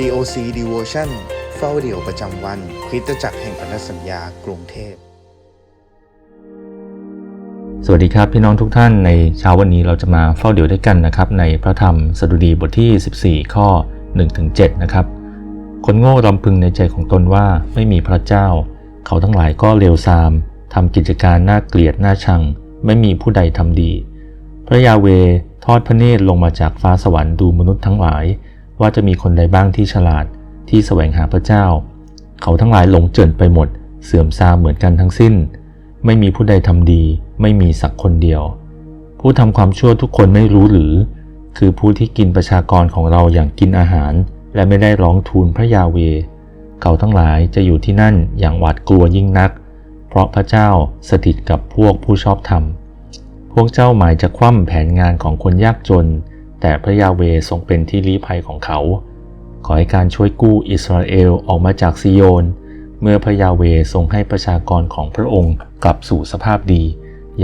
COC Devotion เฝ้าเดี่ยวประจำวันคริสตจักรแห่งพันธสัญญากรุงเทพ สวัสดีครับพี่น้องทุกท่านในเช้าวันนี้เราจะมาเฝ้าเดี่ยวด้วยกันนะครับในพระธรรมสดุดีบทที่ 14 ข้อ 1-7 นะครับ คนโง่รำพึงในใจของตนว่าไม่มีพระเจ้า เขาทั้งหลายก็เลวทรามทำกิจการน่าเกลียดน่าชัง ไม่มีผู้ใดทำดี พระยาเวทอดพระเนตรลงมาจากฟ้าสวรรค์ดูมนุษย์ทั้งหลาย ว่าจะมีคนใดบ้างที่ฉลาดที่แสวงหาพระเจ้า เขาทั้งหลายหลงเจินไปหมด เสื่อมทรามเหมือนกันทั้งสิ้น ไม่มีผู้ใดทำดี ไม่มีสักคนเดียว ผู้ทำความชั่วทุกคนไม่รู้หรือ คือผู้ที่กินประชากรของเราอย่างกินอาหาร และไม่ได้ร้องทูลพระยาเว เขาทั้งหลายจะอยู่ที่นั่นอย่างหวาดกลัวยิ่งนัก เพราะพระเจ้าสถิตกับพวกผู้ชอบธรรม พวกเจ้าหมายจะคว่ำแผนงานของคนยากจน แต่พระยาเวทรงเป็นที่ลี้ภัยของเขา ขอให้การช่วยกู้อิสราเอลออกมาจากซิโยน เมื่อพระยาเวทรงให้ประชากรของพระองค์กลับสู่สภาพดี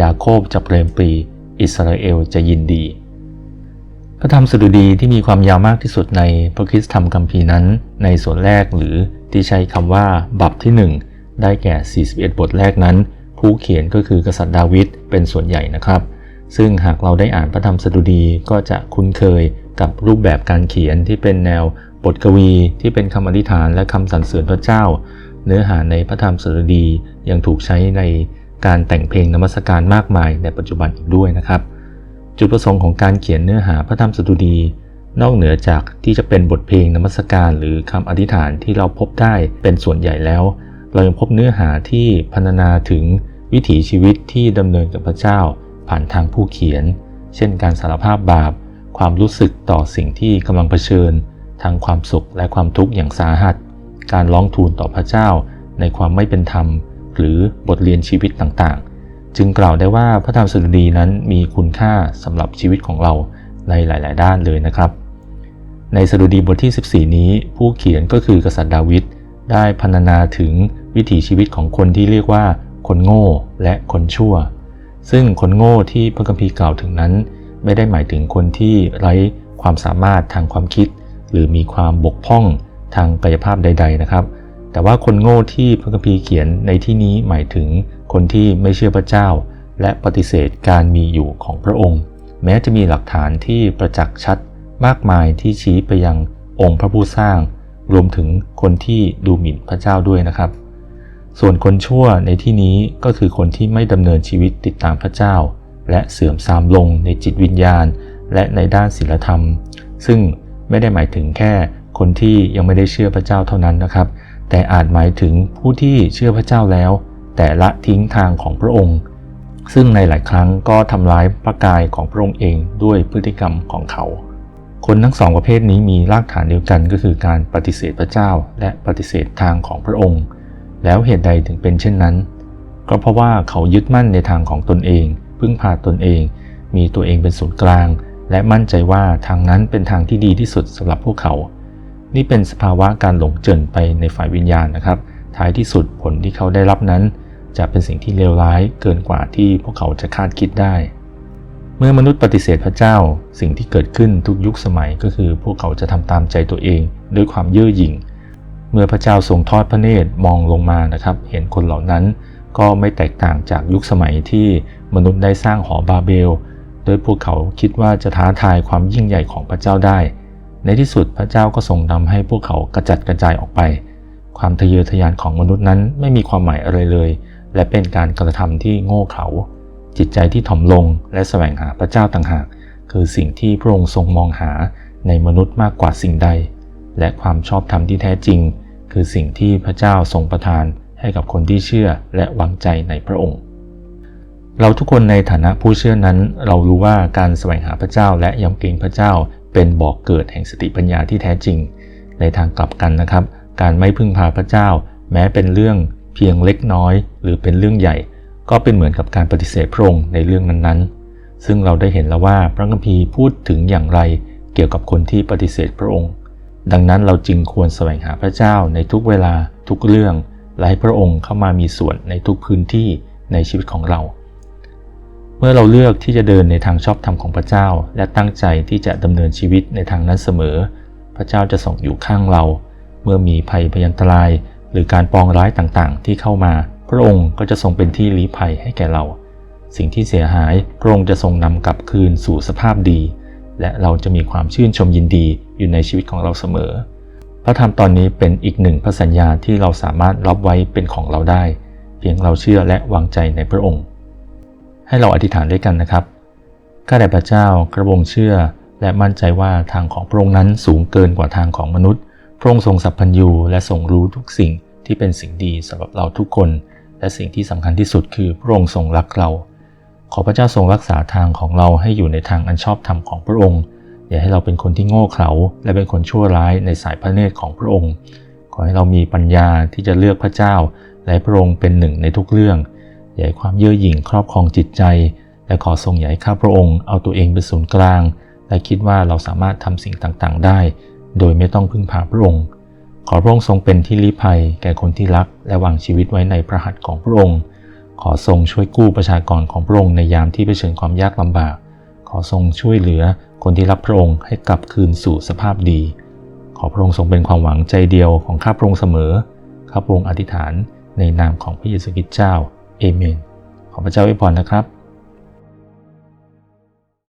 ยาโคบจะเปรมปรี อิสราเอลจะยินดี พระธรรมสดุดีที่มีความยาวมากที่สุดในพระคิสธรรมคัมภีร์นั้น ในส่วนแรกหรือที่ใช้คำว่าบัพที่ 1 ได้แก่ 41 บทแรกนั้น ผู้เขียนก็คือกษัตริย์ดาวิดเป็นส่วนใหญ่นะครับ ซึ่งหากเราได้อ่านพระธรรมสดุดีก็จะคุ้นเคยกับรูปแบบการเขียนที่เป็นแนวบทกวีที่เป็นคำอธิษฐานและคำสรรเสริญพระเจ้า เนื้อหาในพระธรรมสดุดียังถูกใช้ในการแต่งเพลงนมัสการมากมายในปัจจุบันอีกด้วยนะครับ จุดประสงค์ของการเขียนเนื้อหาพระธรรมสดุดี นอกเหนือจากที่จะเป็นบทเพลงนมัสการ หรือคำอธิษฐานที่เราพบได้เป็นส่วนใหญ่แล้ว เรายังพบเนื้อหาที่พรรณนาถึงวิถีชีวิตที่ดำเนินกับพระเจ้า ผ่านทางผู้เขียน เช่นการสารภาพบาป ความรู้สึกต่อสิ่งที่กำลังเผชิญทั้งความสุขและความทุกข์อย่างสาหัส การร้องทูลต่อพระเจ้าในความไม่เป็นธรรม หรือบทเรียนชีวิตต่างๆ จึงกล่าวได้ว่าพระธรรมสดุดีนั้นมีคุณค่าสำหรับชีวิตของเราในหลาย ๆ ด้านเลยนะครับ ในสดุดีบทที่ 14 นี้ ผู้เขียนก็คือกษัตริย์ดาวิดได้พรรณนาถึงวิถีชีวิตของคนที่เรียกว่าคนโง่และคนชั่ว ซึ่งคนโง่ที่พระคัมภีร์กล่าวถึงนั้น ไม่ได้หมายถึงคนที่ไร้ความสามารถทางความคิด หรือมีความบกพร่องทางกายภาพใด ๆนะครับ แต่ว่าคนโง่ที่พระคัมภีร์เขียนในที่นี้หมายถึงคนที่ไม่เชื่อพระเจ้า และปฏิเสธการมีอยู่ของพระองค์ แม้จะมีหลักฐานที่ประจักษ์ชัดมากมายที่ชี้ไปยังองค์พระผู้สร้าง รวมถึงคนที่ดูหมิ่นพระเจ้าด้วยนะครับ ส่วนคนชั่วในที่นี้ก็คือคนที่ไม่ดำเนินชีวิตติดตามพระเจ้า และเสื่อมทรามลงในจิตวิญญาณ และในด้านศีลธรรม ซึ่งไม่ได้หมายถึงแค่คนที่ยังไม่ได้เชื่อพระเจ้าเท่านั้นนะครับ แต่อาจหมายถึงผู้ที่เชื่อพระเจ้าแล้ว แต่ละทิ้งทางของพระองค์ ซึ่งในหลายครั้งก็ทำร้ายพระกายของพระองค์เองด้วยพฤติกรรมของเขา คนทั้งสองประเภทนี้มีรากฐานเดียวกันก็คือการปฏิเสธพระเจ้า และปฏิเสธทางของพระองค์ แล้วเหตุใดถึงเป็นเช่นนั้น ก็เพราะว่าเขายึดมั่นในทางของตนเอง พึ่งพาตนเอง มีตัวเองเป็นศูนย์กลาง และมั่นใจว่าทางนั้นเป็นทางที่ดีที่สุดสำหรับพวกเขา นี่เป็นสภาวะการหลงเจินไปในฝ่ายวิญญาณนะครับ ท้ายที่สุดผลที่เขาได้รับนั้น จะเป็นสิ่งที่เลวร้ายเกินกว่าที่พวกเขาจะคาดคิดได้ เมื่อมนุษย์ปฏิเสธพระเจ้า สิ่งที่เกิดขึ้นทุกยุคสมัยก็คือ พวกเขาจะทำตามใจตัวเอง ด้วยความเย่อหยิ่ง เมื่อพระเจ้าทรงทอดพระเนตรมองลงมานะครับ เห็นคนเหล่านั้นก็ไม่แตกต่างจากยุคสมัยที่มนุษย์ได้สร้างหอบาเบล โดยพวกเขาคิดว่าจะท้าทายความยิ่งใหญ่ของพระเจ้าได้ ในที่สุดพระเจ้าก็ทรงนำให้พวกเขากระจัดกระจายออกไป ความทะเยอทะยานของมนุษย์นั้นไม่มีความหมายอะไรเลย และเป็นการกระทำที่โง่เขลาจิตใจที่ถ่อมลงและแสวงหาพระเจ้าต่างหาก คือสิ่งที่พระองค์ทรงมองหาในมนุษย์มากกว่าสิ่งใด และความชอบธรรมที่แท้จริง คือสิ่งที่พระเจ้าทรงประทานให้กับคนที่เชื่อและวางใจในพระองค์ เราทุกคนในฐานะผู้เชื่อนั้น เรารู้ว่าการแสวงหาพระเจ้าและยำเกรงพระเจ้า เป็นบอกเกิดแห่งสติปัญญาที่แท้จริง ในทางกลับกันนะครับ การไม่พึ่งพาพระเจ้า แม้เป็นเรื่องเพียงเล็กน้อย หรือเป็นเรื่องใหญ่ ก็เป็นเหมือนกับการปฏิเสธพระองค์ในเรื่องนั้นๆ ซึ่งเราได้เห็นแล้วว่าพระคัมภีร์พูดถึงอย่างไรเกี่ยวกับคนที่ปฏิเสธพระองค์ ดังนั้นเราจึงควรแสวงหาพระเจ้าในทุกเวลาทุกเรื่อง และให้พระองค์เข้ามามีส่วนในทุกพื้นที่ในชีวิตของเรา เมื่อเราเลือกที่จะเดินในทางชอบธรรมของพระเจ้า และตั้งใจที่จะดำเนินชีวิตในทางนั้นเสมอ พระเจ้าจะทรงอยู่ข้างเรา เมื่อมีภัยพยันตราย หรือการปองร้ายต่างๆ ที่เข้ามา พระองค์ก็จะทรงเป็นที่ลี้ภัยให้แก่เรา สิ่งที่เสียหายพระองค์จะทรงนำกลับคืนสู่สภาพดี และเราจะมีความชื่นชมยินดีอยู่ในชีวิตของเราเสมอ พระธรรมตอนนี้เป็นอีกหนึ่งพระสัญญาที่เราสามารถรับไว้เป็นของเราได้ เพียงเราเชื่อและวางใจในพระองค์ ให้เราอธิษฐานด้วยกันนะครับข้าแต่พระเจ้ากระบงเชื่อและมั่นใจว่าทางของพระองค์นั้นสูงเกินกว่าทางของมนุษย์ พระองค์ทรงสัพพัญญูและทรงรู้ทุกสิ่งที่เป็นสิ่งดีสำหรับเราทุกคน และสิ่งที่สำคัญที่สุดคือพระองค์ทรงรักเรา ขอพระเจ้าทรงรักษาทางของเราให้อยู่ในทางอันชอบธรรมของพระองค์ อย่าให้เราเป็นคนที่โง่เขลาและเป็นคนชั่วร้ายในสายพระเนตรของพระองค์ ขอให้เรามีปัญญาที่จะเลือกพระเจ้า และพระองค์เป็นหนึ่งในทุกเรื่อง อย่าให้ความเย่อหยิ่งครอบครองจิตใจ และขอทรงอย่าให้ข้าพระองค์เอาตัวเองเป็นศูนย์กลาง และคิดว่าเราสามารถทำสิ่งต่างๆ ได้ โดยไม่ต้องพึ่งพาพระองค์ ขอพระองค์ทรงเป็นที่ลี้ภัย แก่คนที่รัก และวางชีวิตไว้ในพระหัตถ์ของพระองค์ ขอทรงช่วยกู้ประชากรของพระองค์ในยามที่เผชิญความยากลำบาก ขอทรงช่วยเหลือคนที่รับพระองค์ให้กลับคืนสู่สภาพดี ขอพระองค์ทรงเป็นความหวังใจเดียวของข้าพระองค์เสมอ ข้าพระองค์อธิษฐานในนามของพระเยซูคริสต์เจ้า เอเมน ขอพระเจ้าอวยพรนะครับ